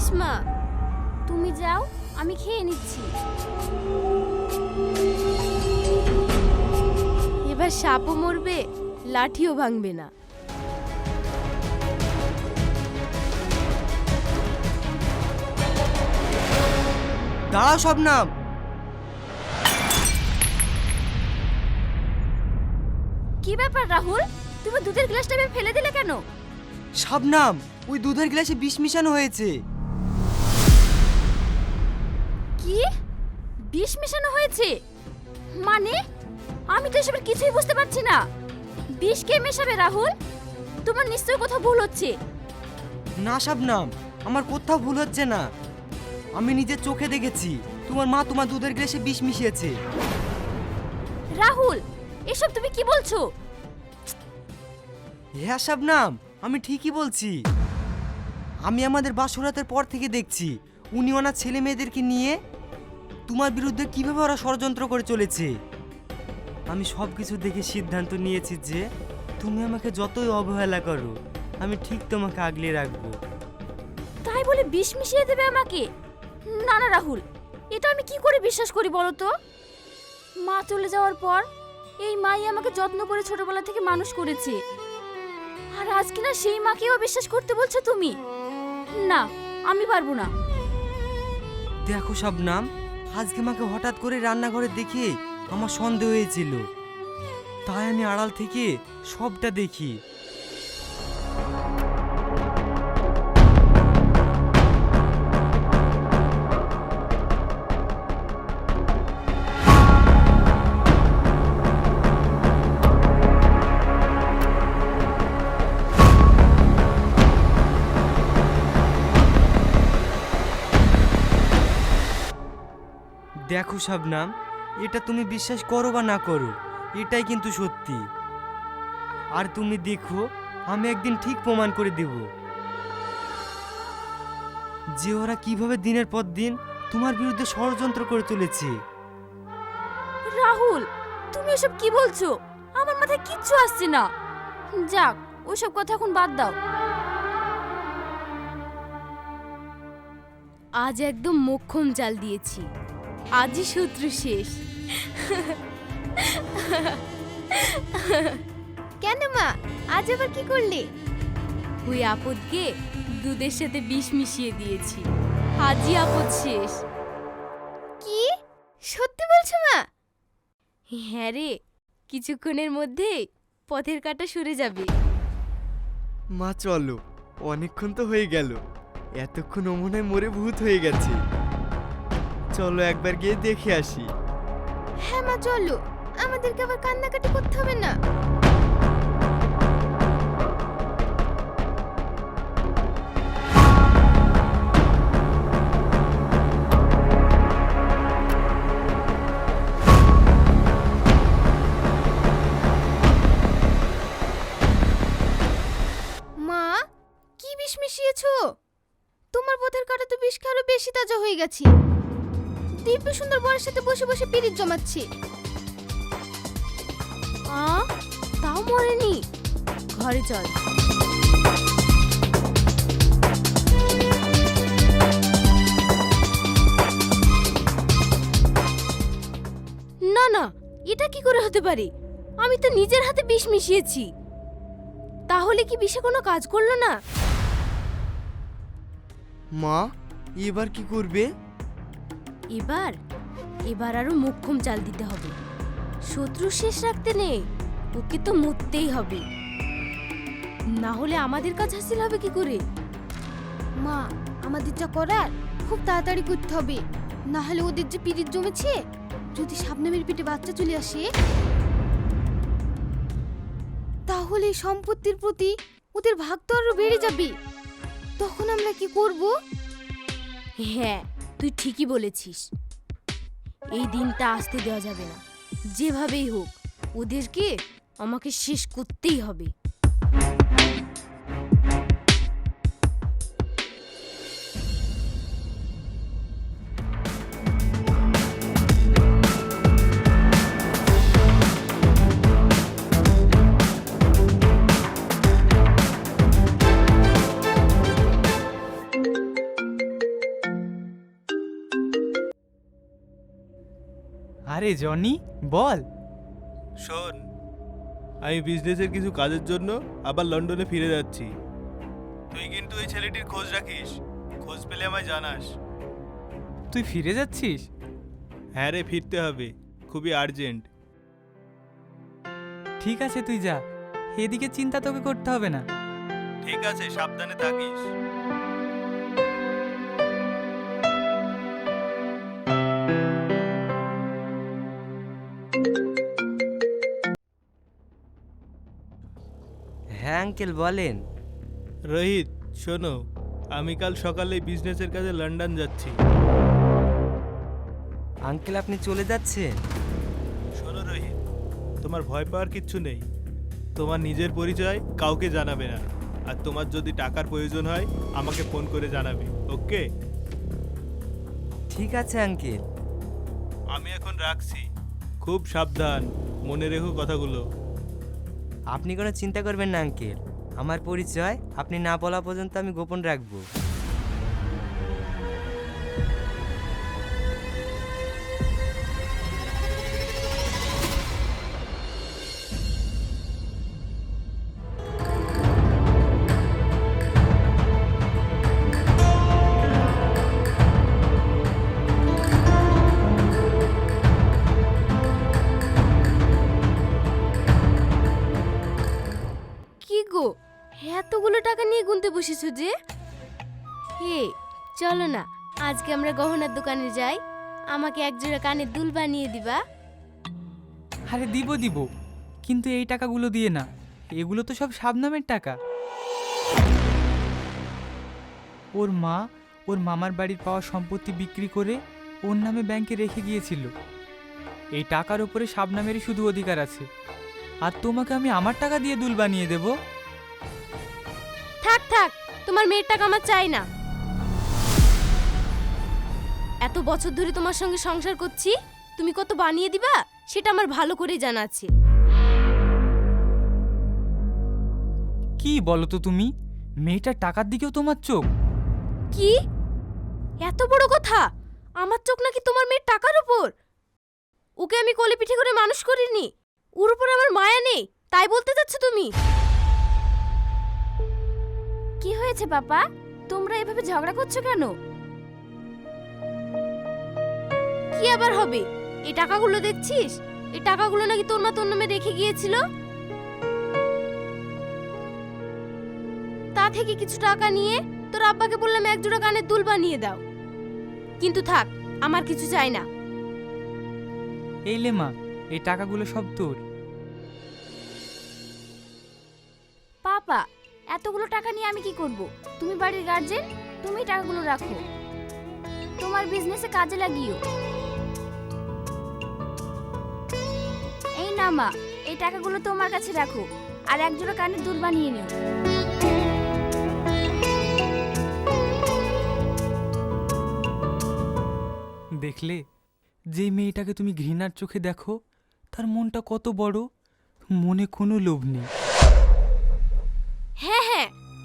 নিস মা? তুমি যাও আমি খেয়ে নিচ্ছি। এবার সাপও মরবে লাঠিও ভাঙবে না। দাঁড়াও শবনাম। কি ব্যাপার রাহুল? তুমি দুধের গ্লাসটা ফেলে দিলে কেন? শবনাম ওই দুধের গ্লাসে বিষ মিশানো হয়েছে। কি? বিষ মেশানো হয়েছে? মানে? আমি তো এসবের কিছুই বুঝতে পারছি না। বিষ কে মেশাবে রাহুল? তোমার নিশ্চয়ই কোথাও ভুল হচ্ছে। না শবনাম আমার কোথাও ভুল হচ্ছে না। আমি নিজের চোখে দেখেছি তোমার মা তোমার দুধের গ্লাসে বিষ মিশিয়েছে। রাহুল এসব তুমি কি বলছো? হ্যাঁ শবনাম আমি ঠিকই বলছি। আমি আমাদের বাসুরাতের পর থেকে দেখছি উনি ওনার ছেলে মেয়েদেরকে নিয়ে তোমার বিরুদ্ধে কীভাবে ওরা ষড়যন্ত্র করে চলেছে? আমি সব কিছু দেখে সিদ্ধান্ত নিয়েছি যে তুমি আমাকে যতই অবহেলা করো আমি ঠিক তোমাকে আগলে রাখব। তাই বলে বিষ মিশিয়ে দেবে আমাকে? না না রাহুল এটা আমি কি করে বিশ্বাস করি বলো তো? মা চলে যাওয়ার পর এই মাই আমাকে যত্ন করে ছোটবেলা থেকে মানুষ করেছে। আর আজকে না সেই মাকেও বিশ্বাস করতে বলছো তুমি? না আমি পারব না। দেখো শবনাম আজকে মাকে হঠাৎ করে রান্নাঘরে দেখে আমার সন্দেহ হয়েছিল। তাই আমি আড়াল থেকে সবটা দেখি। দেখো শবনাম, এটা তুমি বিশ্বাস করো বা না করো, এটাই কিন্তু সত্যি। আর তুমি দেখো, আমি একদিন ঠিক প্রমাণ করে দেব। যে ওরা কীভাবে দিনের পর দিন তোমার বিরুদ্ধে ষড়যন্ত্র করে চলেছে রাহুল, তুমি এসব কি বলছো? আমার মাথায় কিচ্ছু আসছে না। যাক ওসব কথা এখন বাদ দাও। আজ একদম মোক্ষম জাল দিয়েছি। আজই শত্রু শেষ। কেন মা? আজ আবার কি করলি? ওই আপদকে দুধের সাথে বিষ মিশিয়ে দিয়েছি। আজই আপদ শেষ। কি? সত্যি বলছো মা? হ্যাঁ রে কিছুক্ষণের মধ্যে পথের কাটা সরে যাবে। মা চলো অনেকক্ষণ তো হয়ে গেল। এতক্ষণ ও মনে হয় মরে ভূত হয়ে গেছে। চলো একবার গিয়ে দেখে আসি। হ্যাঁ মা, চলো। আমাদেরকে আবার কান্নাকাটি করতে হবে না? মা, কি বিষ মিশিয়েছো? তোমার পথের কাটা তো বিষ খেয়ে বেশি তাজা হয়ে গেছে। দিব্য সুন্দর বরের সাথে বসে বসে পিরিত জমাচ্ছি। আ, তাও মরেনি। ঘরে চল। না না, এটা কি করে হতে পারে? আমি তো নিজের হাতে বিষ মিশিয়েছি। তাহলে কি বিষে কোনো কাজ করল না? মা, এবার কি করবে? এবার এবার আরও মোক্ষম চাল দিতে হবে। শত্রু শেষ রাখতে নেই ওকে তো মরতেই হবে। না হলে আমাদের কাজ হাসিল হবে কি করে? মা আমাদের যা করার খুব তাড়াতাড়ি করতে হবে। না হলে ওদের যে পিরিত জমেছে যদি শাবনামের পেটে বাচ্চা চলে আসে? তাহলে সম্পত্তির প্রতি ওদের ভাগ তো আরও বেড়ে যাবে। তখন আমরা কি করব? হ্যাঁ তুই ঠিকই বলেছিস। এই দিনটা আসতে দেওয়া যাবে না। যেভাবেই হোক, ওদেরকে আমাকে শেষ করতেই হবে। আরে জনি বল। শোন আমি বিজনেসের কিছু কাজের জন্য আবার লন্ডনে ফিরে যাচ্ছি। তুই কিন্তু ওই ছেলেটির খোঁজ রাখিস খোঁজ পেলে আমায় জানাস। তুই ফিরে যাচ্ছিস? হ্যাঁ রে ফিরতে হবে খুবই আর্জেন্ট ঠিক আছে তুই যা। এদিকে চিন্তা তোকে করতে হবে না। ঠিক আছে সাবধানে থাকিস। আঙ্কেল বলেন। রোহিত শোনো আমি কাল সকালে বিজনেসের কাজে লন্ডন যাচ্ছি। আঙ্কেল আপনি চলে যাচ্ছেন? শোনো রোহিত তোমার ভয় পাওয়ার কিচ্ছু নেই। তোমার নিজের পরিচয় কাউকে জানাবে না। আর তোমার যদি টাকার প্রয়োজন হয় আমাকে ফোন করে জানাবে ওকে? ঠিক আছে আঙ্কেল। আমি এখন রাখছি। খুব সাবধান মনে রেখো কথাগুলো। আপনি কোনো চিন্তা করবেন না আঙ্কেল। আমার পরিচয় আপনি না বলা পর্যন্ত আমি গোপন রাখব। গুনতে বসেছো যে? হে, চলো না, আজকে আমরা গহনার দোকানে যাই। আমাকে এক জোড়া কানের দুল বানিয়ে দিবা। আরে দিব দিব, কিন্তু এই টাকাগুলো দিয়ে না। এগুলো তো সব শাবনামের টাকা। ওর মা ওর মামার বাড়ির পাওয়া সম্পত্তি বিক্রি করে ওর নামে ব্যাংকে রেখে গিয়েছিল। এই টাকার উপরে শাবনামেরই শুধু অধিকার আছে। আর তোমাকে আমি আমার টাকা দিয়ে দুল বানিয়ে দেব? থাক থাক তোমার মেয়ের টাকা আমার চাই না। এত বছর ধরে তোমার সঙ্গে সংসার করছি তুমি কত বানিয়ে দিবা সেটা আমার ভালো করে জানা আছে। কি বলো তো তুমি? মেয়েটার টাকার দিকেও তোমার চোখ। কি? এত বড় কথা? আমার চোখ নাকি তোমার মেয়ের টাকার উপর? ওকে আমি কোলে পিঠে করে মানুষ করিনি। ওর উপর আমার মায়া নেই তাই বলতে যাচ্ছ তুমি? হয়েছে, পাপা? তোমরা এভাবে ঝগড়া করছ কেন? কি আবার হবে? এই টাকাগুলো দেখছিস? এই টাকাগুলো নাকি তোর মা তোর নামে রেখে গিয়েছিল? তা থেকে কিছু টাকা নিয়ে তোর আব্বাকে বললাম এক জোড়া কানের দুল বানিয়ে দাও। কিন্তু থাক, আমার কিছু চাই না। এই লে মা, এই টাকাগুলো সব তোর। এতগুলো টাকা নিয়ে আমি কি করব? তুমি বাড়ির গার্জেন তুমি টাকাগুলো রাখো। তোমার বিজনেসে কাজে লাগিও। এই না মা, এই টাকাগুলো তোমার কাছে রাখো, আর একজোড়া কানে দুল বানিয়ে নিও। দেখলে? যে মেয়েটাকে তুমি ঘৃণার চোখে দেখো, তার মনটা কত বড়? মনে কোনো লোভ নেই।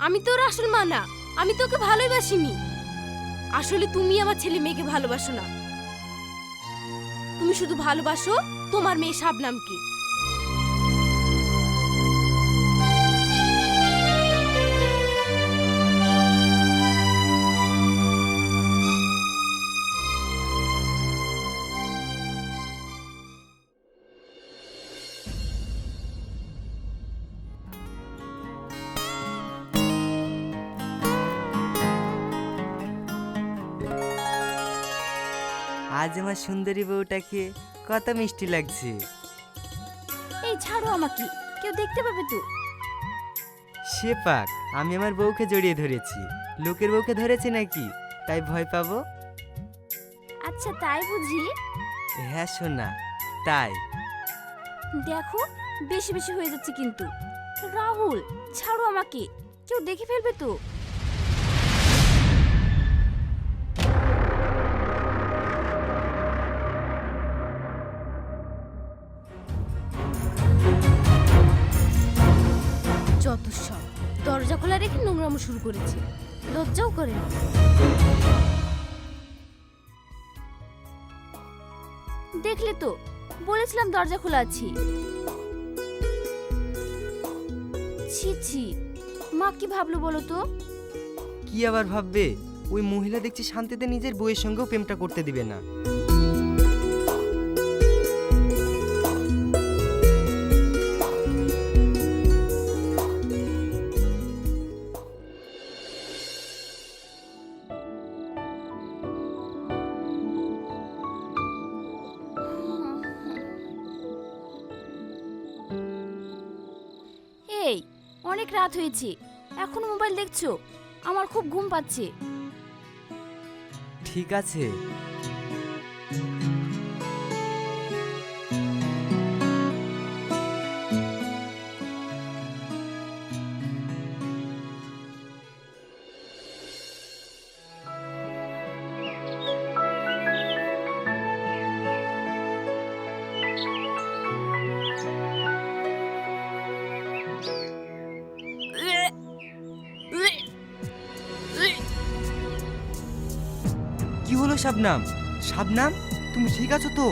আমি তোর আসল মা না, আমি তোকে ভালোবাসিনি। আসলে তুমি আমার ছেলে মেয়েকে ভালোবাসো না। তুমি শুধু ভালোবাসো তোমার মেয়ে শাবনামকে। আজ আমার সুন্দরী বউটাকে কত মিষ্টি লাগছে। এই ছাড়ো আমাকে কেউ দেখতে পাবে তো। সে পাক আমি আমার বউকে জড়িয়ে ধরেছি। লোকের বউকে ধরেছি নাকি? তাই ভয় পাবো? আচ্ছা তাই বুঝি। হ্যাঁ শোনা তাই। দেখো বেশি বেশি হয়ে যাচ্ছে কিন্তু। রাহুল ছাড়ো আমাকে কেউ দেখে ফেলবে তো। রেখে শুরু করেছে। লজ্জাও করে না। দেখলে তো, বলেছিলাম দরজা খোলা আছে। ছি ছি, মা কি ভাবলো বলো তো? কি আবার ভাববে? ওই মহিলা দেখছি শান্তিতে নিজের বইয়ের সঙ্গেও প্রেমটা করতে দিবে না। অনেক রাত হয়েছে। এখন মোবাইল দেখছ? আমার খুব ঘুম পাচ্ছে। ঠিক আছে। হলো শাবনাম। শাবনাম তুমি ঠিক আছো তো?